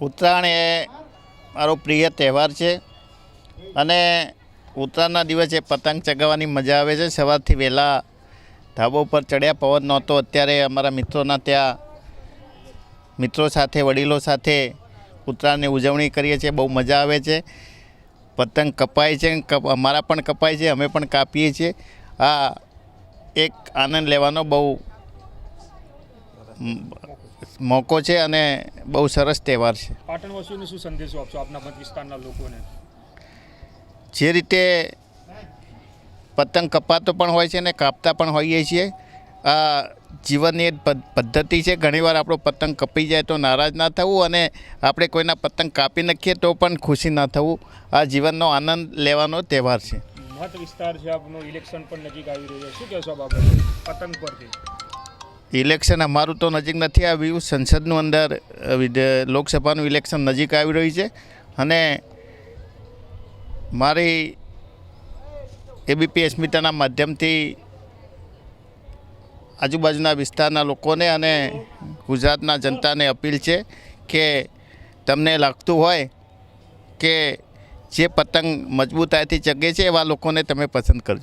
ઉત્તરાયણ એ મારો પ્રિય તહેવાર છે. અને ઉત્તરાયણના દિવસે પતંગ ચગાવવાની મજા આવે છે. સવારથી વહેલા ધાબો ઉપર ચડ્યા પવન નહોતો. અત્યારે અમારા મિત્રોના ત્યાં મિત્રો સાથે, વડીલો સાથે ઉત્તરાયણની ઉજવણી કરીએ છીએ. બહુ મજા આવે છે. પતંગ કપાય છે અમારા પણ કપાય છે, અમે પણ કાપીએ છીએ. આ એક આનંદ લેવાનો બહુ મોકો છે અને બહુ સરસ તહેવાર છે. પાટણવાસીઓને શું સંદેશો આપશો આપના મત વિસ્તારના લોકોને? જે રીતે પતંગ કપાતો પણ હોય છે અને કાપતા પણ હોઈએ છીએ આ જીવનની એક પદ્ધતિ છે. ઘણીવાર આપણો પતંગ કપાઈ જાય તો નારાજ ના થવું અને આપણે કોઈના પતંગ કાપી નાખીએ તો પણ ખુશી ના થવું. આ જીવનનો આનંદ લેવાનો તહેવાર છે. મત વિસ્તાર છે આપનો ઇલેક્શન પણ નજીક આવી રહ્યો છે. શું કહેશો બાબત? પતંગ પરથી. ઇલેક્શન અમારું તો નજીક નથી આવ્યું. સંસદનું અંદર લોકસભાનું ઇલેક્શન નજીક આવી રહ્યું છે. અને મારી એબીપી અસ્મિતાના માધ્યમથી આજુબાજુના વિસ્તારના લોકોને અને ગુજરાતના જનતાને અપીલ છે કે તમને લાગતું હોય કે જે પતંગ મજબૂતાઈથી ચગે છે એવા લોકોને તમે પસંદ કરજો.